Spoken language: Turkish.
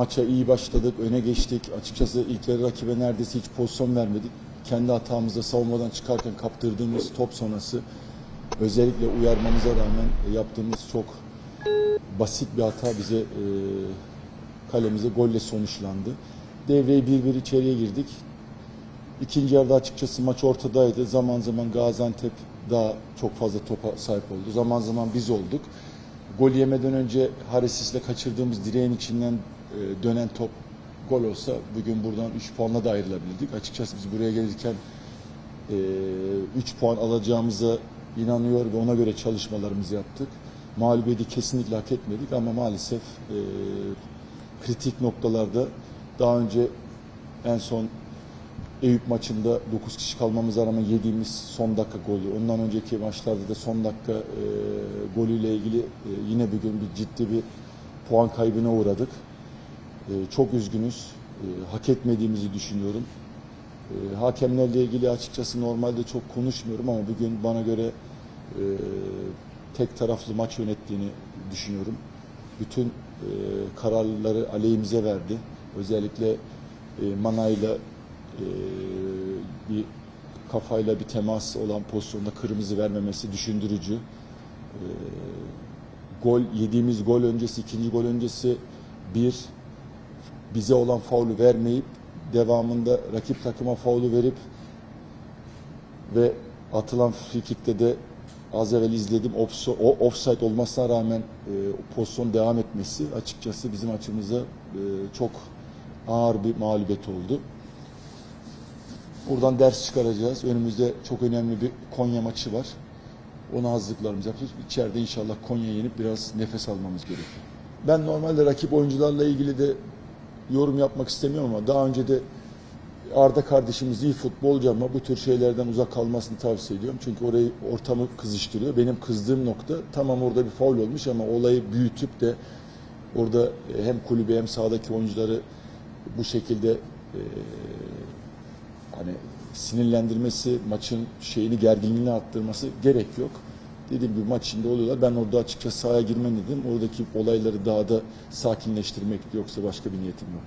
maça iyi başladık, öne geçtik. Açıkçası ilk yarı rakibe neredeyse hiç pozisyon vermedik. Kendi hatamızda savunmadan çıkarken kaptırdığımız top sonrası özellikle uyarmamıza rağmen yaptığımız çok basit bir hata bize e, kalemize golle sonuçlandı. Devreyi 1-1 içeriye girdik. İkinci yarıda açıkçası maç ortadaydı. Zaman zaman Gaziantep daha çok fazla topa sahip oldu. Zaman zaman biz olduk. Gol yemeden önce Haresis'le kaçırdığımız direğin içinden e, dönen top gol olsa bugün buradan 3 puanla da ayrılabilirdik. Açıkçası biz buraya gelirken 3 puan alacağımıza inanıyor ve ona göre çalışmalarımızı yaptık. Mağlubiyeti kesinlikle hak etmedik ama maalesef e, kritik noktalarda daha önce en son Eyüp maçında 9 kişi kalmamıza rağmen yediğimiz son dakika golü. Ondan önceki maçlarda da son dakika e, golüyle ilgili e, yine bugün bir ciddi bir puan kaybına uğradık. E, çok üzgünüz. E, hak etmediğimizi düşünüyorum. E, hakemlerle ilgili açıkçası normalde çok konuşmuyorum ama bugün bana göre e, tek taraflı maç yönettiğini düşünüyorum. Bütün e, kararları aleyhimize verdi. Özellikle e, Manay'la bir kafayla bir temas olan pozisyonda kırmızı vermemesi düşündürücü. E, gol yediğimiz gol öncesi, ikinci gol öncesi bir bize olan faulü vermeyip devamında rakip takıma faulü verip ve atılan frikikte de az evvel izledim Offso- o offside olmasına rağmen e, pozisyon devam etmesi açıkçası bizim açımıza e, çok ağır bir mağlubiyet oldu. Buradan ders çıkaracağız. Önümüzde çok önemli bir Konya maçı var. Ona hazırlıklarımızı yapıyoruz. İçeride inşallah Konya yenip biraz nefes almamız gerekiyor. Ben normalde rakip oyuncularla ilgili de yorum yapmak istemiyorum ama daha önce de Arda kardeşimiz iyi futbolcu ama bu tür şeylerden uzak kalmasını tavsiye ediyorum. Çünkü orayı ortamı kızıştırıyor. Benim kızdığım nokta tamam orada bir faul olmuş ama olayı büyütüp de orada hem kulübü hem sahadaki oyuncuları bu şekilde e, hani sinirlendirmesi, maçın şeyini gerginliğini arttırması gerek yok. Dediğim gibi maç içinde oluyorlar. Ben orada açıkçası sahaya girmem dedim. Oradaki olayları daha da sakinleştirmek yoksa başka bir niyetim yok.